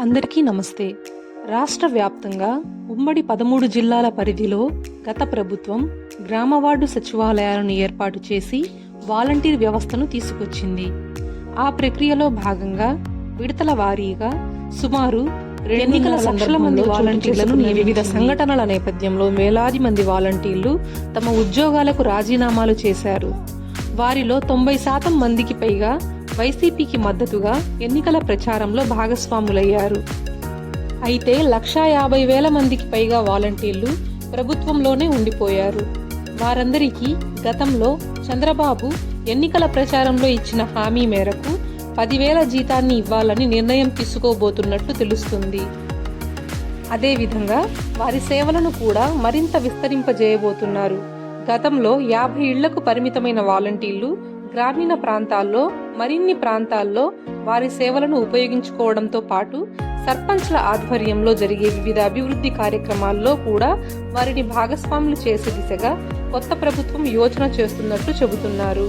అందరికీ నమస్తే. రాష్ట్ర వ్యాప్తంగా ఉమ్మడి పదమూడు జిల్లాల పరిధిలో గత ప్రభుత్వం గ్రామ వార్డు సచివాలయాలను ఏర్పాటు చేసి వాలంటీర్ వ్యవస్థను తీసుకొచ్చింది. ఆ ప్రక్రియలో భాగంగా విడతల వారీగా సుమారు ఎన్నికల లక్షల మంది వాలంటీర్లను వివిధ సంఘటనల నేపథ్యంలో వేలాది మంది వాలంటీర్లు తమ ఉద్యోగాలకు రాజీనామాలు చేశారు. వారిలో తొంభై శాతం మందికి పైగా వైసీపీకి మద్దతుగా ఎన్నికల ప్రచారంలో భాగస్వాములయ్యారు. అయితే లక్షా యాభై వేల మందికి పైగా వాలంటీర్లు ప్రభుత్వంలోనే ఉండిపోయారు. వారందరికీ గతంలో చంద్రబాబు ఎన్నికల ప్రచారంలో ఇచ్చిన హామీ మేరకు పదివేల జీతాన్ని ఇవ్వాలని నిర్ణయం తీసుకోబోతున్నట్లు తెలుస్తుంది. అదేవిధంగా వారి సేవలను కూడా మరింత విస్తరింపజేయబోతున్నారు. గతంలో యాభై ఇళ్ళకు పరిమితమైన వాలంటీర్లు గ్రామీణ ప్రాంతాల్లో మరిన్ని ప్రాంతాల్లో వారి సేవలను ఉపయోగించుకోవడంతో పాటు సర్పంచ్ల ఆధ్వర్యంలో జరిగే వివిధ అభివృద్ధి కార్యక్రమాల్లో కూడా వారిని భాగస్వాములు చేసే దిశగా కొత్త ప్రభుత్వం యోచన చేస్తున్నట్లు చెబుతున్నారు.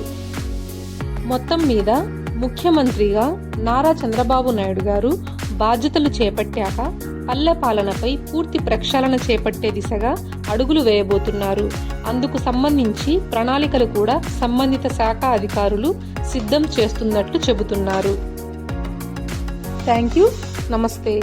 మొత్తం మీద ముఖ్యమంత్రిగా నారా చంద్రబాబు నాయుడు గారు బాధ్యతలు చేపట్టాక పల్లె పాలనపై పూర్తి ప్రక్షాళన చేపట్టే దిశగా అడుగులు వేయబోతున్నారు. అందుకు సంబంధించి ప్రణాళికలు కూడా సంబంధిత శాఖ అధికారులు సిద్ధం చేస్తున్నట్లు చెబుతున్నారు. Thank you. నమస్తే.